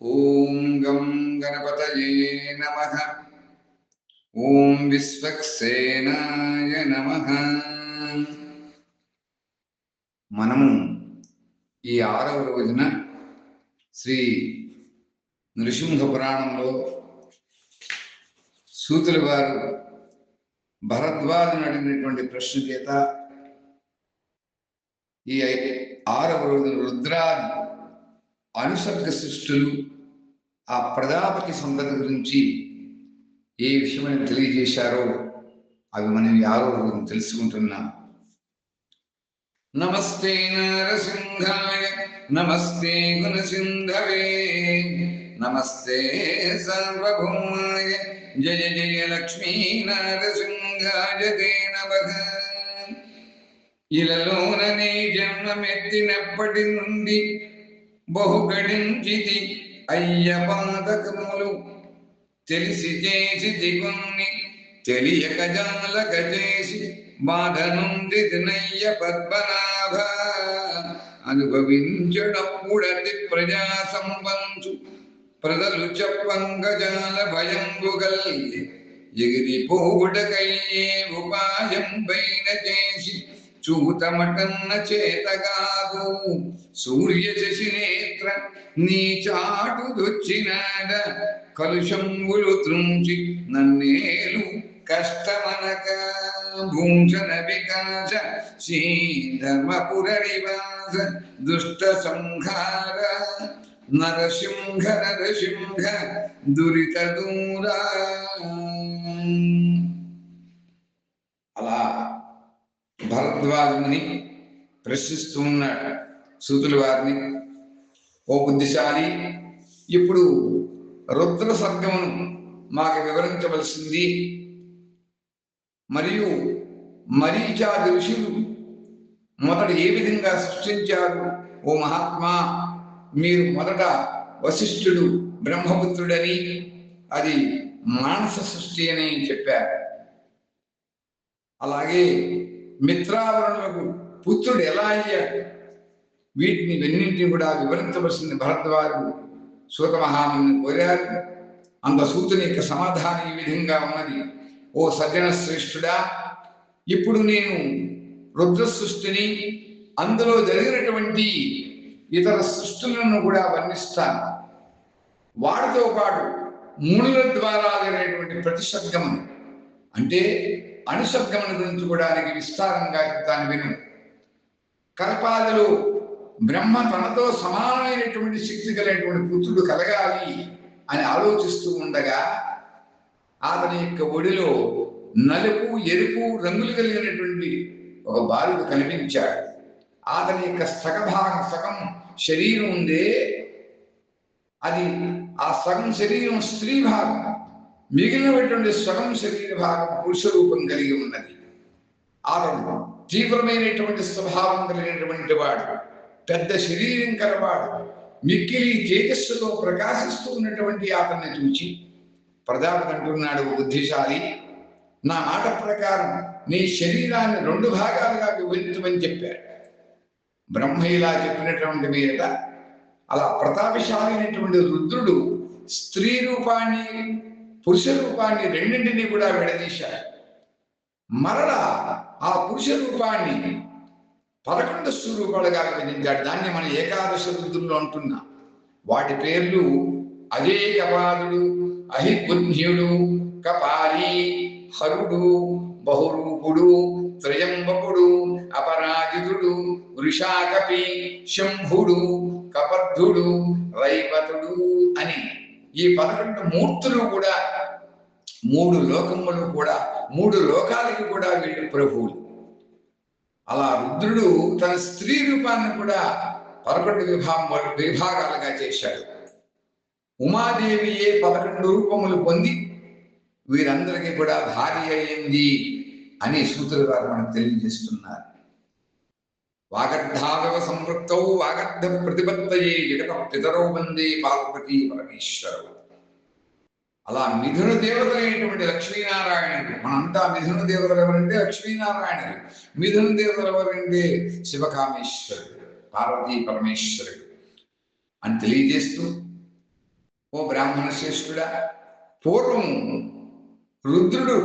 ఓం గం గణపతయే నమ ఓం విశ్వక్సేనాయ నమ మనము ఈ ఆరవ రోజున శ్రీ నృసింహ పురాణంలో సూతుల వారు భరద్వాజను అడిగినటువంటి ప్రశ్న చేత ఈ ఆరవ రోజున రుద్రాది అనుసర్గ సృష్టులు ఆ ప్రజాపతి సంతతి గురించి ఏ విషయమైన తెలియజేశారో అవి మనం యారో తెలుసుకుంటున్నాం. నమస్తే నరసింహాయ నమస్తే గుణసింధవే నమస్తే సర్వభౌమాయ జయ జయ లక్ష్మీ నరసింహాయ తే నమః. ఇలలోననే జన్మమెత్తినప్పటి నుండి బహు గడించితి అయ్య పాదకములు తెలిసి చేసి దిగుణ్ణి తెలియక జాలక చేసి బాధ నుండి దినయ్య పద్మనాభ. అనుభవించడప్పుడతి ప్రజా సంబంధు ప్రజలు చెప్పంగజాల భయంబు గల్గి ఎగిరిపోవుడకయ్యే ఉపాయం పైన చేసి చూతమటన్న చేతగాదు. సూర్య శశినేత్ర నీ చాటుదొచ్చినాడ కలుషంబులు త్రుంచి నన్నేలు కష్టమనక. భూషణ వికాస శ్రీ ధర్మపుర నివాస దుష్ట సంహార. నరసింహ నరసింహ దురిత దూరా. అలా భరద్వాజుని ప్రశ్నిస్తూ ఉన్నాడు సూతుల వారిని ఓ బుద్ధిశాలి ఇప్పుడు రుద్ర సర్గమును మాకు వివరించవలసింది. మరియు మరీచాది ఋషులు మొదట ఏ విధంగా సృష్టించారు? ఓ మహాత్మా మీరు మొదట వశిష్ఠుడు బ్రహ్మపుత్రుడని అది మానస సృష్టి అని చెప్పారు. అలాగే మిత్రావరణులకు పుత్రుడు ఎలా అయ్యాడు? వీటిని వెన్నింటిని కూడా వివరించవలసింది భరద్వారు సూత మహాముని కోరారు. అంత సూతుని యొక్క సమాధానం ఈ విధంగా ఉన్నది. ఓ సజ్జన శ్రేష్ఠుడా ఇప్పుడు నేను రుద్ర సృష్టిని అందులో జరిగినటువంటి ఇతర సృష్టులను కూడా వర్ణిస్తాను. వాటితో పాటు మునుల ద్వారా జరిగినటువంటి ప్రతిశబ్దమును అంటే అనుశబ్దముల గురించి కూడా నీకు విస్తారంగా చెప్తాను విను. కల్పాదులు బ్రహ్మ తనతో సమానమైనటువంటి శక్తి కలిగినటువంటి పుత్రుడు కలగాలి అని ఆలోచిస్తూ ఉండగా అతని యొక్క ఒడిలో నలుపు ఎరుపు రంగులు కలిగినటువంటి ఒక బాలుడు కనిపించాడు. అతని యొక్క సగభాగం సగం శరీరం ఉందే అది ఆ సగం శరీరం స్త్రీ భాగం. మిగిలినటువంటి సగం శరీర భాగం పురుష రూపం కలిగి ఉన్నది. అతను తీవ్రమైనటువంటి స్వభావం కలిగినటువంటి వాడు పెద్ద శరీరం కలవాడు మిక్కిలి తేజస్సులో ప్రకాశిస్తూ ఉన్నటువంటి అతన్ని చూచి ప్రజాపతి అంటున్నాడు బుద్ధిశాలి నా మాట ప్రకారం నీ శరీరాన్ని రెండు భాగాలుగా విభజించమని చెప్పాడు. బ్రహ్మ ఇలా చెప్పినటువంటి మీదట అలా ప్రతాపశాలైనటువంటి రుద్రుడు స్త్రీ రూపాన్ని పురుష రూపాన్ని రెండింటినీ కూడా విడదీశాడు మరలా ఆ పురుష రూపాన్ని పదకొండు స్వరూపాలుగా విభజించాడు దాన్ని మన ఏకాదశ రుద్రులు అంటున్నా. వాటి పేర్లు అజేయపాదుడు అహిబుద్ధ్యుడు కపాలి హరుడు బహురూపుడు త్రయంబకుడు అపరాజితుడు వృషాకపి శంభుడు కపర్ధుడు రైవతుడు అని ఈ పదకొండు మూర్తులు కూడా మూడు లోకములు కూడా మూడు లోకాలకి కూడా వీళ్ళు ప్రభువులు. అలా రుద్రుడు తన స్త్రీ రూపాన్ని కూడా పదకొండు విభాగం విభాగాలుగా చేశాడు. ఉమాదేవియే పదకొండు రూపములు పొంది వీరందరికీ కూడా భార్య అయింది అని సూత్రుల మనకు తెలియజేస్తున్నారు. వాగర్ధావవ సంవృత్తౌ వాగర్ధ ప్రతిపత్తయే జగత పితరౌ వందే పార్వతీ పరమేశ్వరు. అలా మిథున దేవతలైనటువంటి లక్ష్మీనారాయణుడు మనంతా మిథున దేవతలు ఎవరంటే లక్ష్మీనారాయణుడు మిథున దేవతలు ఎవరంటే శివకామేశ్వరుడు పార్వతీ పరమేశ్వరుడు అని తెలియజేస్తూ ఓ బ్రాహ్మణ శ్రేష్ఠుడా పూర్వం రుద్రుడు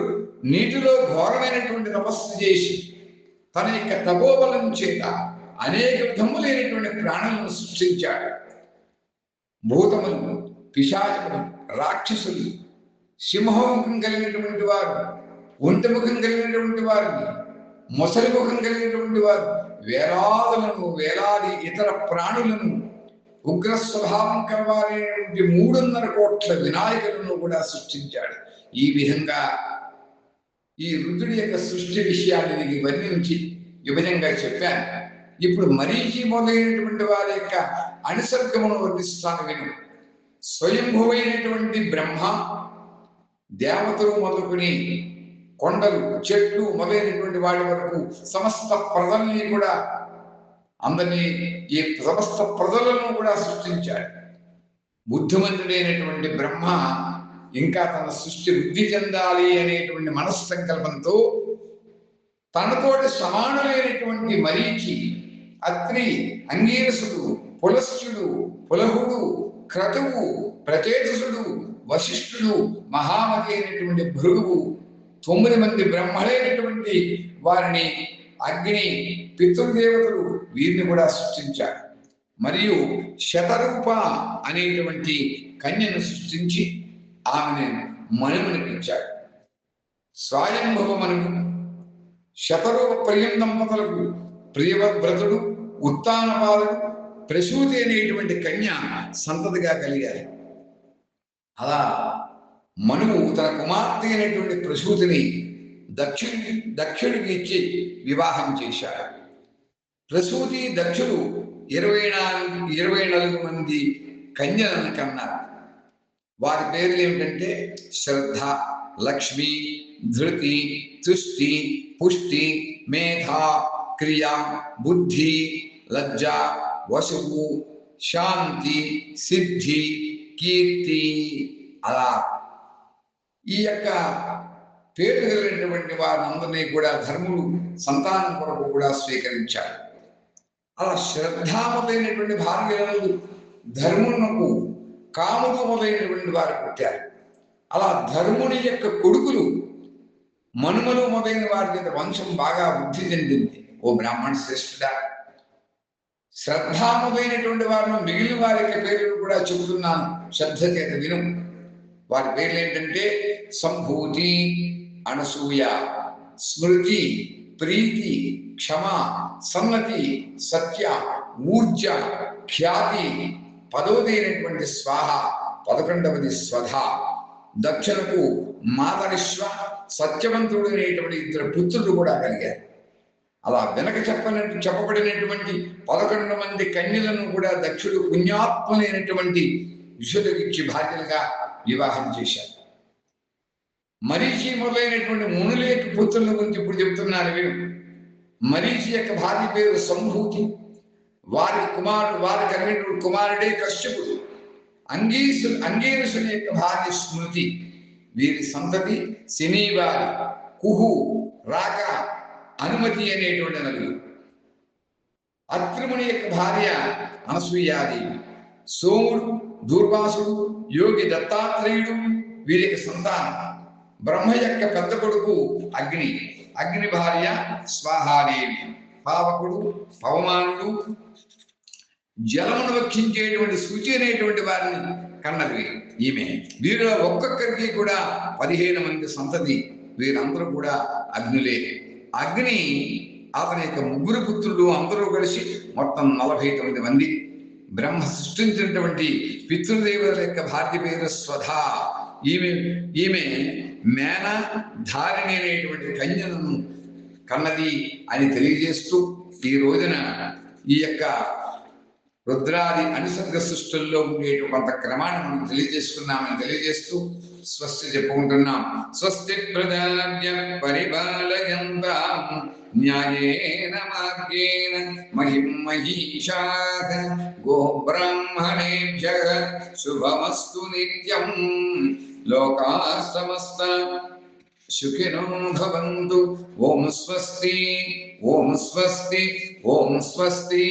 నీటిలో ఘోరమైనటువంటి తపస్సు చేసి తన యొక్క తపోబలం చేత అనేక విధములైనటువంటి ప్రాణులను సృష్టించాడు. భూతములు పిశాచములు రాక్షసులు సింహముఖం కలిగినటువంటి వారు ఒంటి ముఖం కలిగినటువంటి వారిని మొసలి ముఖం కలిగినటువంటి వారు వేలాదులను వేలాది ఇతర ప్రాణులను ఉగ్ర స్వభావం కలవాలైనటువంటి మూడున్నర కోట్ల వినాయకులను కూడా సృష్టించాడు. ఈ విధంగా ఈ రుద్రుడి యొక్క సృష్టి విషయాన్ని నీకు వర్ణించి విభజంగా చెప్పాను. ఇప్పుడు మరీచి మొదలైనటువంటి వారి యొక్క అనుసర్గమును వర్ణిస్తాను విను. స్వయంభువైనటువంటి బ్రహ్మ దేవతలు మొదలుకుని కొండలు చెట్లు మొదలైనటువంటి వాడి వరకు సమస్త ప్రజల్ని కూడా అందరినీ ఈ సమస్త ప్రజలను కూడా సృష్టించాడు. బుద్ధిమంతుడైనటువంటి బ్రహ్మ ఇంకా తన సృష్టి వృద్ధి చెందాలి అనేటువంటి మనస్సంకల్పంతో తనతోటి సమానమైనటువంటి మరీచి అత్రి అంగీరసుడు పులస్యుడు పులహుడు క్రతువు ప్రచేతసుడు వశిష్ఠుడు మహామతి అయినటువంటి భృగువు తొమ్మిది మంది బ్రహ్మలైనటువంటి వారిని అగ్ని పితృదేవతలు వీరిని కూడా సృష్టించారు. మరియు శతరూప అనేటువంటి కన్యను సృష్టించి ఆమెను మనుమనిపించాడు స్వయంభవమనుకు శతరూప ప్రియం దంపతులకు ప్రియవ్రతుడు ఉత్తానపాదుడు ప్రసూతి అనేటువంటి కన్య సంతతిగా కలిగారు. అలా మనువు తన కుమార్తె అయినటువంటి ప్రసూతిని దక్షుడి దక్షుడికి ఇచ్చి వివాహం చేశాడు. ప్రసూతి దక్షుడు ఇరవై నాలుగు ఇరవై నాలుగు మంది కన్యలను కన్నారు. వారి పేర్లు ఏమిటంటే శ్రద్ధ లక్ష్మి ధృతి తుష్టి పుష్టి మేధ క్రియ బుద్ధి లజ్జ వసువు శాంతి సిద్ధి కీర్తి అలా. ఈ యొక్క పేరు కలిగినటువంటి వారందరినీ కూడా ధర్ములు సంతానం కొరకు కూడా స్వీకరించారు. అలా శ్రద్ధామతైనటువంటి భార్యలు ధర్మునకు కాముడు మొదలైనటువంటి వారు పుట్టారు. అలా ధర్ముని యొక్క కొడుకులు మనుమలు మొదలైన వారి మీద వంశం బాగా వృద్ధి చెందింది. ఓ బ్రాహ్మణ శ్రేష్ఠుడా. శ్రద్ధామతైనటువంటి వారిని మిగిలిన వారి యొక్క పేర్లను కూడా చెబుతున్నాను. శ్రద్ధ చేత విను. వారి పేర్లు ఏంటంటే సంభూతి అనసూయ స్మృతి ప్రీతి క్షమ సన్నతి సత్య ఊర్జ ఖ్యాతి పదవది అయినటువంటి స్వాహ పదకొండవది స్వధ. దక్షిణకు మాతరిశ్వ సత్యవంతుడు అనేటువంటి ఇద్దరు పుత్రులు కూడా కలిగారు. అలా వెనక చెప్పనట్టు చెప్పబడినటువంటి పదకొండు మంది కన్యలను కూడా దక్షుడు పుణ్యాత్ములైనటువంటి విషులకు ఇచ్చి భార్యలుగా వివాహం చేశారు. మరీచి మొదలైనటువంటి మునులేటి పుత్రుల గురించి ఇప్పుడు చెప్తున్నారు వీరు. మరీచి యొక్క భార్య పేరు సంభూతి. వారి కుమారుడు వారి కలిగినటువంటి కుమారుడే కశ్యపుడు అంగీసు అంగీరుసుని యొక్క భార్య స్మృతి. వీరి సంతతి శనివారి కుహు రాక అనుమతి అనేటువంటి నలుగురు అత్రిముని యొక్క భార్య అనసూయాదేవి. సోముడు దూర్వాసుడు యోగి దత్తాత్రేయుడు వీరి యొక్క సంతానం. బ్రహ్మ యొక్క పెద్ద కొడుకు అగ్ని. అగ్ని భార్య స్వాహాదేవి. పావకుడు పవమానుడు జలమును వక్షించేటువంటి శుచి అనేటువంటి వారిని కన్నది ఈమె. వీరిలో ఒక్కొక్కరికి కూడా పదిహేను మంది సంతతి. వీరందరూ కూడా అగ్నులే. అగ్ని అతని యొక్క ముగ్గురు పుత్రులు అందరూ కలిసి మొత్తం నలభై తొమ్మిది మంది. బ్రహ్మ సృష్టించినటువంటి పితృదేవుల యొక్క భార్య పేరు స్వధ. ఈమె ఈమె మేన ధారిణి అనేటువంటి కన్యను కన్నది అని తెలియజేస్తూ ఈ రోజున ఈ యొక్క రుద్రాది అనుసర్గ సృష్టిల్లో ఉండే కొంత క్రమాన్ని మనం తెలియజేసుకున్నామని తెలియజేస్తూ స్వస్తి చెప్పుకుంటున్నాం. స్వస్తి ప్రజాభ్య పరిపాలయంత న్యాయేన మార్గేణ మహిం మహిషాః గోబ్రాహ్మణేభ్య శుభమస్తు నిత్యం. లోకా సమస్త సుఖినో భవంతు. ఓం స్వస్తి ఓం స్వస్తి ఓం స్వస్తి.